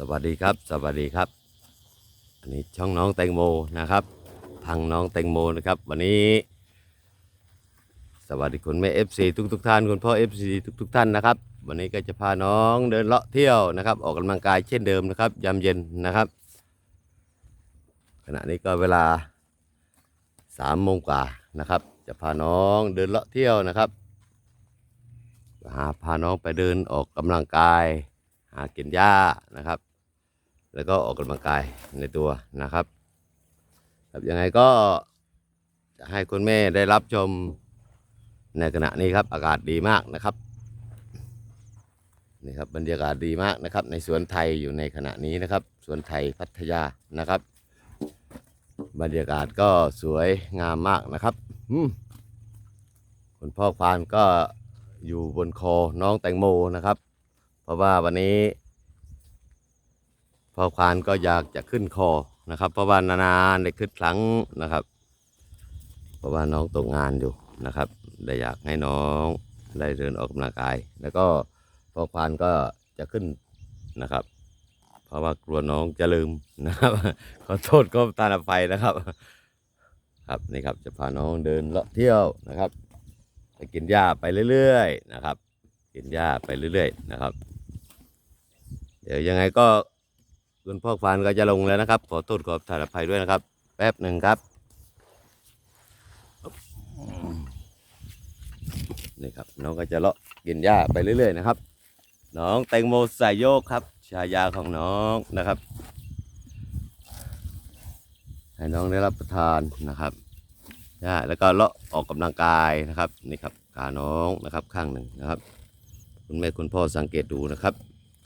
สวัสดีครับ สวัสดีครับ อันนี้ช่องน้องแตงโมนะครับทางน้องแตงโมนะครับ วันนี้ สวัสดีคุณแม่เอฟซีทุกทุกๆท่านคุณพ่อเอฟซีทุกทุกๆท่านนะครับ วันนี้ก็จะพาน้องเดินเลาะเที่ยวนะครับ ออกกำลังกายเช่นเดิมนะครับยามเย็นนะครับ ขณะนี้ก็เวลาสามโมงกว่านะครับ จะพาน้องเดินเลาะเที่ยวนะครับหาพาน้องไปเดินออกกำลังกาย หากินหญ้านะครับ แล้วก็ออกกำลังกายในตัวนะครับครับยังไงก็จะให้คุณแม่ได้รับชมในขณะนี้ครับ อากาศดีมากนะครับนี่ครับบรรยากาศดีมากนะครับ ในสวนไทยอยู่ในขณะนี้นะครับ สวนไทยพัทยานะครับ บรรยากาศก็สวยงามมากนะครับคุณพ่อควานก็อยู่บนคอน้องแตงโมนะครับ เพราะว่าวันนี้ พ่อควานก็อยากจะขึ้นคอนะครับ เพราะว่านานๆได้ขึ้นครั้งนะครับ เพราะว่าน้องตกงานอยู่นะครับได้อยากให้น้องได้เดินออกกำลังกาย แล้วก็พ่อควานก็จะขึ้นนะครับ เพราะว่ากลัวน้องจะลืมนะครับ ขอโทษก็ตาลไฟนะครับ ครับนี่ครับจะพาน้องเดินเลาะเที่ยวนะครับไปกินหญ้าไปเรื่อยๆนะครับ กินหญ้าไปเรื่อย ๆ นะครับ เดี๋ยวยังไงก็ คุณพ่อฟานก็จะลงแล้วนะครับ ขอโทษขอถ่ายอภัยด้วยนะครับ แป๊บหนึ่งครับ นี่ครับ น้องก็จะเลาะกินหญ้าไปเรื่อย ๆ นะครับ น้องแตงโมสายโยกครับฉายาของน้องนะครับ ให้น้องได้รับประทานนะครับหญ้าแล้วก็เลาะออกกำลังกายนะครับนี่ครับขาน้องนะครับข้างหนึ่งนะครับ คุณแม่คุณพ่อสังเกตดูนะครับ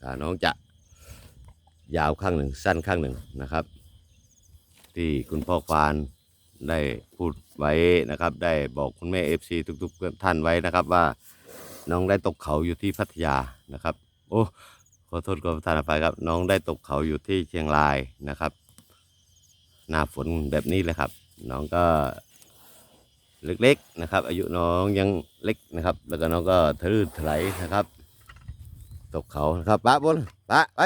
ขาน้องจะ ยาวข้างหนึ่งสั้นข้างหนึ่งนะครับ ที่คุณพ่อควานได้พูดไว้นะครับ ได้บอกคุณแม่เอฟซีทุกๆท่านไว้นะครับว่าน้องได้ตกเขาอยู่ที่พัทยานะครับ โอ้ขอโทษขอประทานอภัยครับ น้องได้ตกเขาอยู่ที่เชียงรายนะครับ หน้าฝนแบบนี้เลยครับ น้องก็เล็กๆนะครับ อายุน้องยังเล็กนะครับ แล้วก็น้องก็ทะลื่นถลนะครับ ตกเขานะครับปะบนปะไป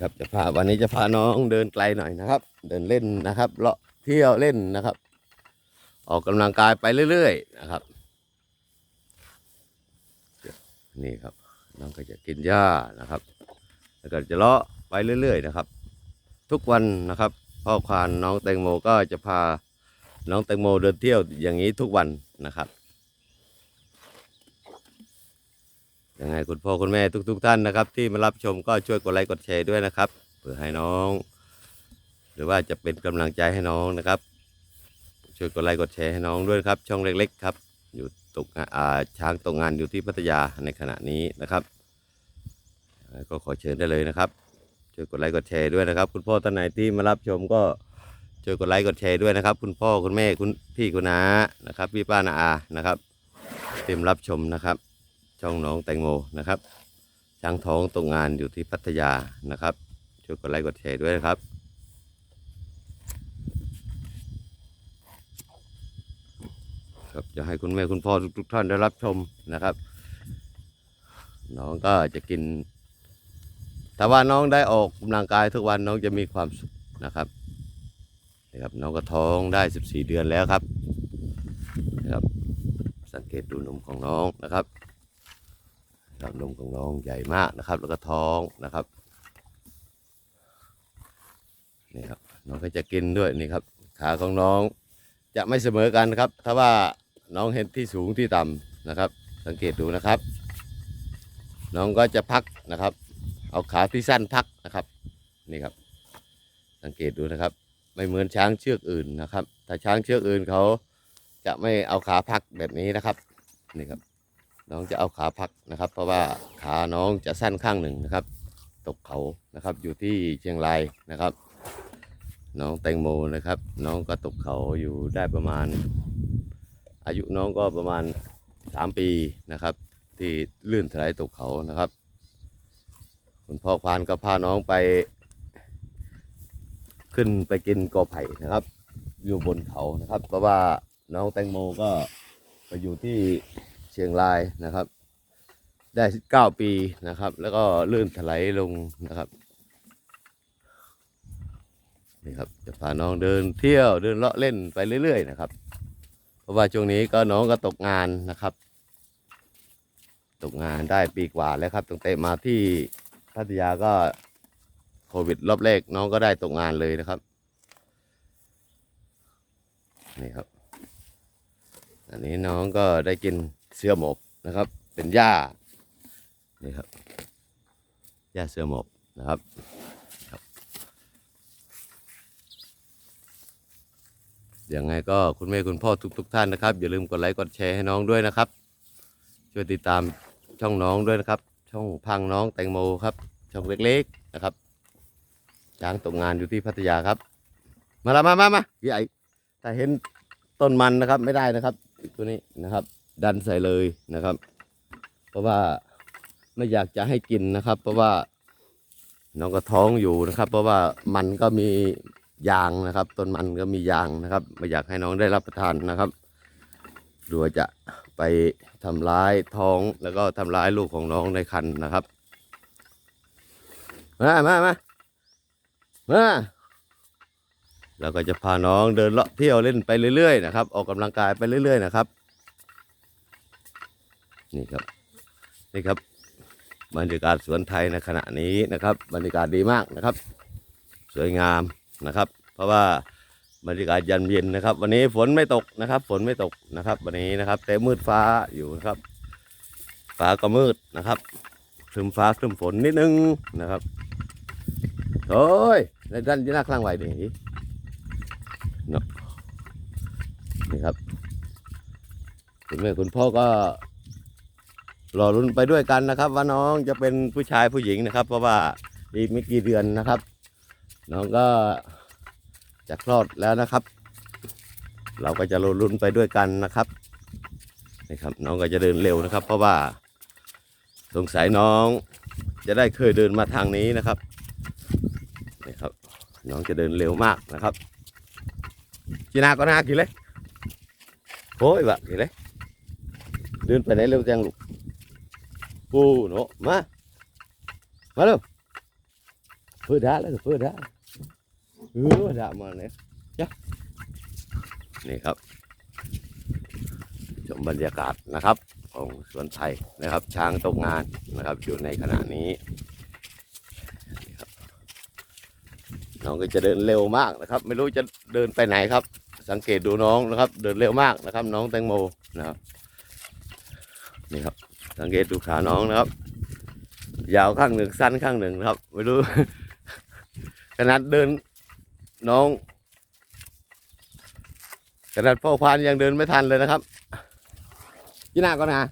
ครับจะพาวันนี้จะพาน้องเดินไกลหน่อยนะครับ เดินเล่นนะครับเลาะเที่ยวเล่นนะครับ ออกกำลังกายไปเรื่อยๆนะครับ นี่ครับน้องก็จะกินหญ้านะครับ แล้วก็จะเลาะไปเรื่อยๆนะครับ ทุกวันนะครับ พ่อควานน้องแตงโมก็จะพาน้องแตงโมเดินเที่ยวอย่างนี้ทุกวันนะครับ ยังไงคุณพ่อคุณแม่ทุกๆท่านนะครับ ที่มารับชมก็ช่วยกดไลค์กดแชร์ด้วยนะครับเพื่อให้น้อง หรือว่าจะเป็นกำลังใจให้น้องนะครับ ช่วยกดไลค์กดแชร์ให้น้องด้วยครับ ช่องเล็ก ๆ ครับ อยู่ตกอ่าช้างตกงานอยู่ที่พัทยาในขณะนี้นะครับ ก็ขอเชิญได้เลยนะครับ ช่วยกดไลค์กดแชร์ด้วยนะครับ คุณพ่อท่านไหนที่มารับชมก็ช่วยกดไลค์กดแชร์ด้วยนะครับ คุณพ่อคุณแม่คุณพี่คุณน้านะครับ พี่ป้านาอานะครับเตรียมรับชมนะครับ ช่องน้องแตงโมนะครับช้างท้องตกงานอยู่ที่พัทยานะครับ ช่วยกดไลค์กดแชร์ด้วยนะครับครับจะให้คุณแม่คุณพ่อทุกๆท่านได้รับชมนะครับ น้องก็จะกินถ้าว่าน้องได้ออกกำลังกายทุกวันน้องจะมีความสุขนะครับนี่ครับน้องก็ท้องได้ 14 เดือนแล้วครับนะครับ สังเกตดูนมของน้องนะครับ ครับนมของน้องใหญ่มากนะครับ แล้วก็ท้องนะครับนี่ครับน้องก็จะกินด้วยนี่ครับ ขาของน้องจะไม่เสมอกันครับ ถ้าว่าน้องเห็นที่สูงที่ต่ำนะครับ สังเกตดูนะครับ น้องก็จะพักนะครับ เอาขาที่สั้นพักนะครับนี่ครับ สังเกตดูนะครับ ไม่เหมือนช้างเชือกอื่นนะครับ ถ้าช้างเชือกอื่นเขาจะไม่เอาขาพักแบบนี้นะครับนี่ครับ น้องจะเอาขาพักนะครับ เพราะว่าขาน้องจะสั้นข้างหนึ่งนะครับ ตกเขานะครับอยู่ที่เชียงรายนะครับ น้องแตงโมนะครับ น้องก็ตกเขาอยู่ได้ประมาณ อายุน้องก็ประมาณสามปีนะครับ ที่ลื่นถลายตกเขานะครับคุณพ่อควานก็พาน้องไป ขึ้นไปกินกอไผ่นะครับ อยู่บนเขานะครับ เพราะว่าน้องแตงโมก็ไปอยู่ที่ ชียงรายนะครับ ได้เก้าปีนะครับ แล้วก็ลื่นถลายลงนะครับนี่ครับจะพาน้องเดินเที่ยวเดินเลาะเล่นไปเรื่อย ๆ นะครับ เพราะว่าช่วงนี้ก็น้องก็ตกงานนะครับ ตกงานได้ปีกว่าแล้วครับตั้งแต่มาที่พัทยาก็โควิดรอบแรกน้องก็ได้ตกงานเลยนะครับนี่ครับ อันนี้น้องก็ได้กิน เสื้อหมบนะครับ เป็นหญ้านี่ครับหญ้าเสื้อหมบนะครับครับยังไงก็คุณแม่คุณพ่อทุกๆทท่านนะครับ อย่าลืมกดไลค์กดแชร์ให้น้องด้วยนะครับ ช่วยติดตามช่องน้องด้วยนะครับ ช่องพังน้องแตงโมครับ ช่องเล็กๆนะครับช้างตกงานอยู่ที่พัทยาครับ มาละมามามาใหญ่ถ้าเห็นต้นมันนะครับไม่ได้นะครับ ตัวนี้นะครับ ดันใส่เลยนะครับ เพราะว่าไม่อยากจะให้กินนะครับ เพราะว่าน้องก็ท้องอยู่นะครับ เพราะว่ามันก็มียางนะครับ ต้นมันก็มียางนะครับ ไม่อยากให้น้องได้รับประทานนะครับดูว่าจะไปทำร้ายท้องแล้วก็ทำร้ายลูกของน้องในครรภ์นะครับ มามามามาเราก็จะพาน้องเดินเลาะเที่ยวเล่นไปเรื่อยๆนะครับ ออกกำลังกายไปเรื่อยๆนะครับ นี่ครับนี่ครับบรรยากาศสวนไทยในขณะนี้นะครับ บรรยากาศดีมากนะครับ สวยงามนะครับ เพราะว่าบรรยากาศยันเย็นนะครับ วันนี้ฝนไม่ตกนะครับ ฝนไม่ตกนะครับ วันนี้นะครับแต่มืดฟ้าอยู่นะครับ ฟ้าก็มืดนะครับครึมฟ้าครึมฝนนิดนึงนะครับโอ้ยในด้านที่น่าคลั่งไหวดิเนาะนี่ครับคุณแม่คุณพ่อก็ รอรุ้นไปด้วยกันนะครับ ว่าน้องจะเป็นผู้ชายผู้หญิงนะครับ เพราะว่าอีกไม่กี่เดือนนะครับ น้องก็จะคลอดแล้วนะครับ เราก็จะรอรุ้นไปด้วยกันนะครับนี่ครับ น้องก็จะเดินเร็วนะครับ เพราะว่าสงสัยน้องจะได้เคยเดินมาทางนี้นะครับนี่ครับ น้องจะเดินเร็วมากนะครับจีนาก็น่ากินเลยโอ้ยบะกินเลยเดินไปไหนเร็วจังลูก ปูโนมา มาเร็วเพื่อด่าแล้วเพื่อด่าเออด่ามาเนี่ยจ้ะนี่ครับชมบรรยากาศนะครับ ของสวนไทยนะครับ ช้างตกงานนะครับ อยู่ในขณะนี้นี่ครับน้องก็จะเดินเร็วมากนะครับ ไม่รู้จะเดินไปไหนครับ สังเกตดูน้องนะครับ เดินเร็วมากนะครับ น้องแตงโมนะครับนี่ครับ สังเกตดูขาน้องนะครับ ยาวข้างหนึ่งสั้นข้างหนึ่งครับไม่รู้ ขนาดเดินน้องขนาดพ่อพานยังเดินไม่ทันเลยนะครับจีน่าก่อนนะฮะ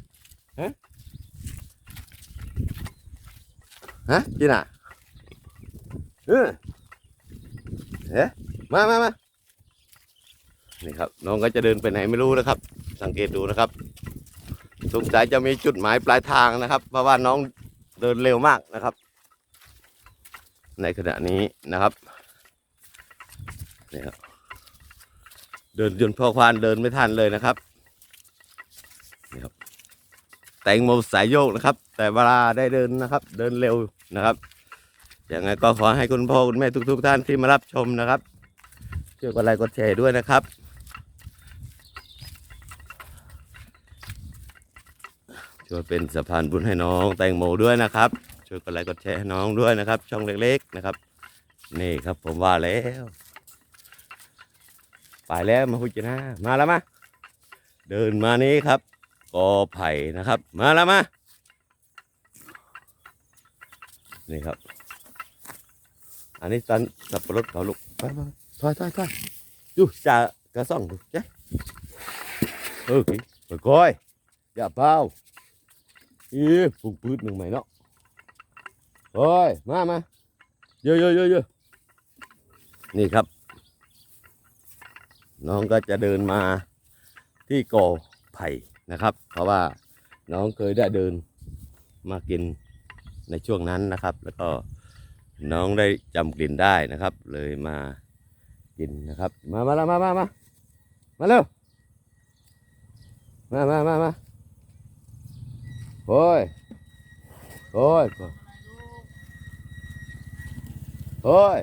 ฮะจีน่าเออเอ๊ะมามามานี่ครับ น้องก็จะเดินไปไหนไม่รู้นะครับ สังเกตดูนะครับ สงสัยจะมีจุดหมายปลายทางนะครับ เพราะว่าน้องเดินเร็วมากนะครับ ในขณะนี้นะครับนี่ครับเดินจนพ่อควานเดินไม่ทันเลยนะครับนี่ครับแตงโมสายโยกนะครับ แต่เวลาได้เดินนะครับ เดินเร็วนะครับอย่างไงก็ขอให้คุณพ่อคุณแม่ทุก ๆ ท่านที่มารับชมนะครับช่วยกดไลค์กดแชร์ด้วยนะครับ ช่วยเป็นสะพานบุญให้น้องแตงโมด้วยนะครับ ช่วยกดไลค์กดแชร์ให้น้องด้วยนะครับ ช่องเล็กๆนะครับ นี่ครับผมว่าแล้ว ไปแล้วมาพุจนามาแล้วมาเดินมานี้ครับกอไผ่นะครับ มาแล้วมานี่ครับ อันนี้ตันสับปะรดเขาลูกไปไปถอยถอยถอยอยู่จากระซ่องดูจ้ะเออไปก้อยอย่าเป้า อีปุกปืดหนึ่งไหมเนาะโอ้ยมามาเยอะเยอะเยอะเยอะนี่ครับ น้องก็จะเดินมาที่กอไผ่นะครับ เพราะว่าน้องเคยได้เดินมากินในช่วงนั้นนะครับ แล้วก็น้องได้จำกลิ่นได้นะครับ เลยมากินนะครับ มามามามามามาเร็วมามามามา โอ้ย โอ้ย โอ้ย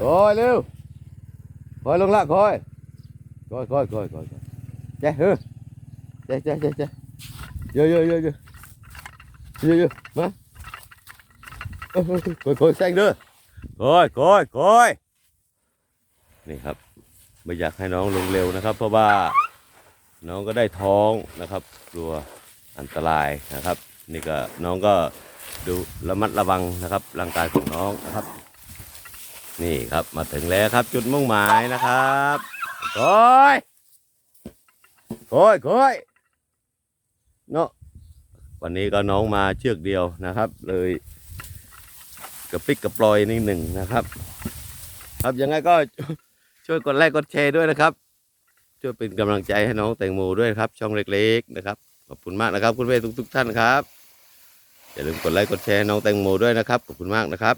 โอ้ยเร็วคอยลงละคอยคอยคอยคอยคอยเจ๊เฮ้ยเจ๊เจ๊เจ๊เจ๊เยอะเยอะเยอะเยอะเยอะเยอะมาคอยคอยแซงเด้อคอยคอยคอยนี่ครับ ไม่อยากให้น้องลงเร็วนะครับ เพราะว่า น้องก็ได้ท้องนะครับกลัวอันตรายนะครับ นี่ก็น้องก็ดูระมัดระวังนะครับ ร่างกายของน้องนะครับ นี่ครับมาถึงแล้วครับ จุดมุ่งหมายนะครับโอ้ยโอ้ยโอ้ยเนาะวันนี้ก็น้องมาเชือกเดียวนะครับ เลยกระปิกกระปลอยนิดหนึ่งนะครับ ครับยังไงก็ช่วยกดไลค์กดแชร์ด้วยนะครับ ช่วยเป็นกำลังใจให้น้องแตงโมด้วยครับ ช่องเล็ก ๆ นะครับ ขอบคุณมากนะครับ คุณเวทุกๆท่านครับอย่าลืมกดไลค์กดแชร์น้องแตงโมด้วยนะครับขอบคุณมากนะครับ